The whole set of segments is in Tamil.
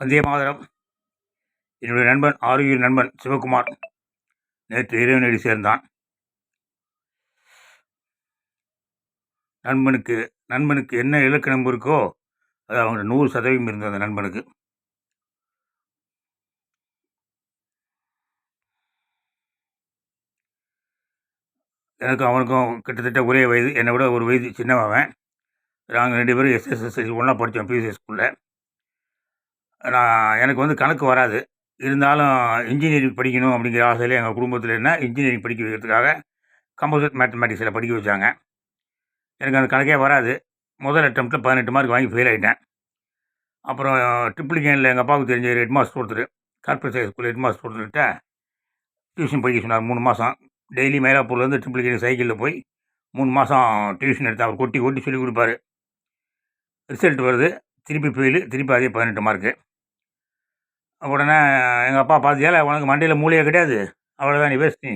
வந்தே மாதரம் என்னுடைய நண்பன் ஆரோக்கிய நண்பன் சிவகுமார் நேற்று இறைவனடி சேர்ந்தான் நண்பனுக்கு நண்பனுக்கு என்ன இலக்கணம் இருக்கோ அது அவங்க நூறு சதவீதம் இருந்தது அந்த நண்பனுக்கு எனக்கும் அவனுக்கும் கிட்டத்தட்ட ஒரே வயது என்னை விட ஒரு வயது சின்னவன் நாங்கள் ரெண்டு பேரும் எஸ்எஸ்எஸ்எஸ் ஒன்றா படித்தோம் பிசிஎஸ் ஸ்கூலில் நான் எனக்கு வந்து கணக்கு வராது. இருந்தாலும் இன்ஜினியரிங் படிக்கணும் அப்படிங்கிற ஆசையில் எங்கள் குடும்பத்தில் என்ன இன்ஜினியரிங் படிக்க வைக்கிறதுக்காக கம்போசிட் மேத்தமேட்டிக்ஸில் படிக்க வச்சாங்க. எனக்கு அந்த கணக்கே வராது. முதல் அட்டம்ப்ட்டில் பதினெட்டு மார்க் வாங்கி ஃபெயில் ஆகிட்டேன் அப்புறம் ட்ரிப்ளிகேனில் எங்கள் அப்பாவுக்கு தெரிஞ்ச ஹெட் மாஸ்டர் ஒருத்தர் கார்பரேட் ஸ்கூலில் ஸ்கூல் ஹெட் மாஸ்டர் ஒருத்தர்கிட்ட டியூஷன் படிக்க சொன்னார் மூணு மாதம் டெய்லி மயிலாப்பூர்லேருந்து ட்ரிப்ளிகேன் சைக்கிளில் போய் மூணு மாதம் டியூஷன் எடுத்து அவர் கொட்டி கொட்டி சொல்லி கொடுப்பாரு. ரிசல்ட் வருது. திருப்பி ஃபெயிலு திருப்பி அதே பதினெட்டு மார்க்கு உடனே எங்கள் அப்பா பார்த்து பார்த்தியால உனக்கு மண்டையில் மூளையே கிடையாது. அவ்வளோதான் நீ வேஸ்ட். நீ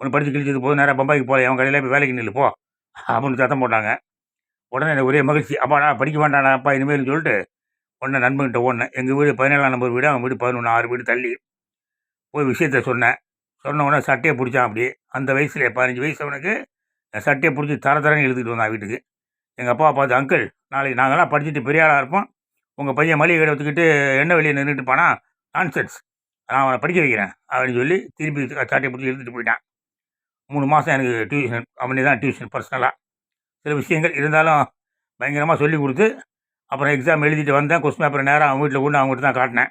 ஒன்று படித்து கிழிச்சது போது நேராக பம்பாய்க்கு போகல அவன் கடையில் போய் வேலைக்கு நில்லு போ. அப்படின்னு சத்தம் போட்டாங்க. உடனே எனக்கு ஒரே மகிழ்ச்சி. அப்பா நான் படிக்க வேண்டாம் அப்பா இனிமேல்னு சொல்லிட்டு உடனே நண்பன்கிட்ட ஓடினேன். எங்கள் வீடு பதினேழாம் நம்பர் வீடு அவன் வீடு பதினொன்று ஆறு வீடு தள்ளி போய் விஷயத்த சொன்னேன். சொன்ன உடனே சட்டையை பிடிச்சான் அப்படி அந்த வயசில் பதினஞ்சு வயசு அவனுக்கு சட்டையை பிடிச்சி தர தரன்னு எழுதிட்டு வந்தான் வீட்டுக்கு. எங்கள் அப்பா பார்த்து அங்கிள் நாளைக்கு நாங்கள்லாம் படிச்சுட்டு பெரிய ஆளாக இருப்போம். உங்கள் பையன் மளிகை கடை வச்சுக்கிட்டு எண்ணெய் வெளியே நின்றுட்டு போனால் நான்சென்ஸ் நான் அவனை படிக்க வைக்கிறேன். அப்படின்னு சொல்லி திருப்பி சாட்டை பிடிச்சி எழுதிட்டு போயிட்டான். மூணு மாதம் எனக்கு டியூஷன் அவனே தான் டியூஷன் பர்சனலாக சில விஷயங்கள் இருந்தாலும் பயங்கரமாக சொல்லி கொடுத்து அப்புறம் எக்ஸாம் எழுதிட்டு வந்தேன். கொஸ்டின் பேப்பர் நேரம் அவங்க வீட்டில் கொண்டு அவங்ககிட்ட தான் காட்டினேன்.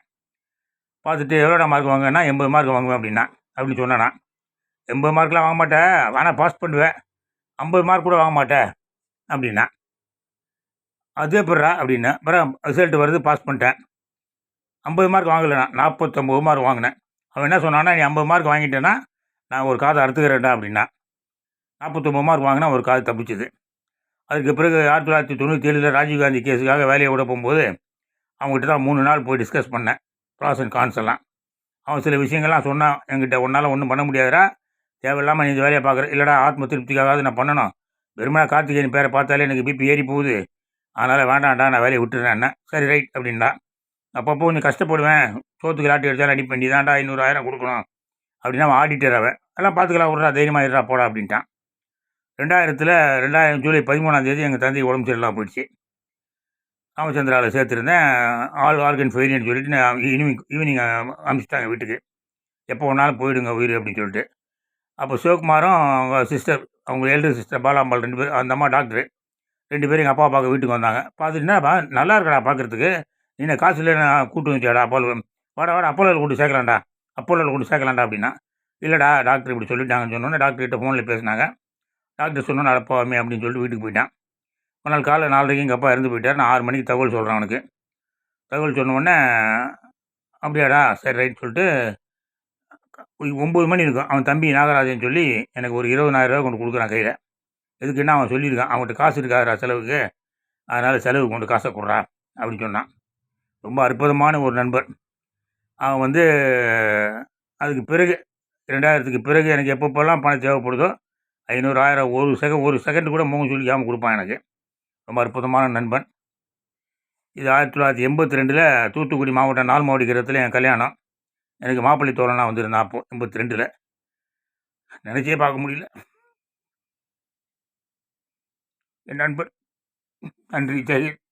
பார்த்துட்டு எவ்வளோடா மார்க் வாங்கினா எண்பது மார்க் வாங்குவேன் அப்படின்னா அப்படின்னு சொன்னேன்னா எண்பது மார்க்லாம் வாங்க மாட்டேன் ஆனால் பாஸ் பண்ணுவேன் ஐம்பது மார்க் கூட வாங்க மாட்டேன் அப்படின்னா அது பிறா அப்படின்னா அப்புறம் ரிசல்ட் வருது பாஸ் பண்ணிட்டேன். ஐம்பது மார்க் வாங்கலை நான் நாற்பத்தொம்பது மார்க் வாங்கினேன். அவன் என்ன சொன்னான்னா நீ ஐம்பது மார்க் வாங்கிட்டேன்னா நான் ஒரு காதை அறுத்துக்கிறேன்டா அப்படின்னா. நாற்பத்தொம்பது மார்க் வாங்கினா ஒரு காது தப்பிச்சுது. அதுக்கு பிறகு ஆயிரத்தி தொள்ளாயிரத்தி தொண்ணூற்றி ஏழில் ராஜீவ்காந்தி கேஸுக்காக வேலையை விட போகும்போது அவங்ககிட்ட தான் மூணு நாள் போய் டிஸ்கஸ் பண்ணேன் ப்ராஸ் அண்ட் கான்ஸ் எல்லாம். அவன் சில விஷயங்கள்லாம் சொன்னான் என்கிட்ட ஒன்றால் ஒன்றும் பண்ண முடியாதுடா. தேவையில்லாமல் நீ இந்த வேலையை பார்க்குற. இல்லைடா ஆத்ம திருப்திக்காக நான் பண்ணணும். வெறுமனா கார்த்திகேயன் பேரை பார்த்தாலே எனக்கு பிபி ஏறி போகுது. அதனால் வேண்டாம்டா நான் வேலையை விட்டுறேன் என்ன. சரி ரைட் அப்படின்னா. அப்பப்போ கொஞ்சம் கஷ்டப்படுவேன். சோத்துக்கு லாட்டி எடுத்தால் ரெடி பண்ணி தான்டா ஐநூறாயிரம் கொடுக்கணும். அப்படின்னா அவன் ஆடிட்டர் அவன். எல்லாம் பார்த்துக்கலாம் விட்றா தைரியமாக இருடா போடா அப்படின்ட்டான். ரெண்டாயிரத்தில் ரெண்டாயிரம் ஜூலை பதிமூணாம் தேதி எங்கள் தந்தை உடம்பு சரியில்லாம் போயிடுச்சு. ராமச்சந்திராவில் சேர்த்துருந்தேன். ஆல் ஆர்கன் ஃபெயிலியர்னு சொல்லிட்டு நான் ஈவினிங் ஈவினிங் அனுப்பிச்சிட்டாங்க வீட்டுக்கு. எப்போ வேணாலும் போயிடுங்க உயிர் அப்படின்னு சொல்லிட்டு. அப்போ சிவகுமாரும் அவங்க சிஸ்டர் அவங்க எல்டர் சிஸ்டர் பாலாம்பாள் ரெண்டு பேர் அந்த அம்மா டாக்டரு ரெண்டு பேரும் எங்கள் அப்பா பார்க்க வீட்டுக்கு வந்தாங்க. பார்த்துட்டு நல்லா இருக்கடா பார்க்குறதுக்கு. என்ன காசு இல்லை நான் கூட்டு வந்துச்சாடா அப்போலோ வாடா வாடா அப்போலோவில் கொண்டு சேர்க்கலாம்டா. அப்போலோவில் கொண்டு சேர்க்கலாம்டா அப்படின்னா இல்லைடா டாக்டர் இப்படி சொல்லிட்டாங்கன்னு சொன்னோன்னே டாக்டர்கிட்ட ஃபோனில் பேசினாங்க. டாக்டர் சொன்னோன்னு அடப்பாமே அப்படின்னு சொல்லிட்டு வீட்டுக்கு போயிட்டான். ஒரு நாள் காலைல நாலரைக்கு எங்கள் அப்பா இறந்து போயிட்டார். நான் ஆறு மணிக்கு தகவல் சொல்கிறேன் அவனுக்கு. தகவல் சொன்னோடனே அப்படியாடா சரி ரைட் சொல்லிட்டு ஒம்பது மணி இருக்கும். அவன் தம்பி நாகராஜன் சொல்லி எனக்கு ஒரு இருபதாயிரரூவா கொண்டு கொடுக்குறான் கையில். எதுக்குன்னா அவன் சொல்லியிருக்கான். அவன்கிட்ட காசு இருக்காதுடா செலவுக்கு. அதனால் செலவுக்கு கொண்டு காசை கொடுறா அப்படின்னு சொன்னான். ரொம்ப அற்புதமான ஒரு நண்பர் அவன் வந்து அதுக்கு பிறகு ரெண்டாயிரத்துக்கு பிறகு எனக்கு எப்பப்போல்லாம் பணம் தேவைப்படுதோ ஐநூறு ஆயிரம் ஒரு செகண்ட் ஒரு செகண்ட் கூட முகம் சொல்லிக்காமல் கொடுப்பான் எனக்கு. ரொம்ப அற்புதமான நண்பன். இது ஆயிரத்தி தொள்ளாயிரத்தி எண்பத்தி ரெண்டில் தூத்துக்குடி மாவட்டம் நால்மாவடி கிரகத்தில் என் கல்யாணம். எனக்கு மாப்பிள்ளை தோழனாக வந்திருந்தான் அப்போ எண்பத்தி ரெண்டில். நினச்சே பார்க்க முடியல. என் நண்பன். நன்றி ஜெயலலிதா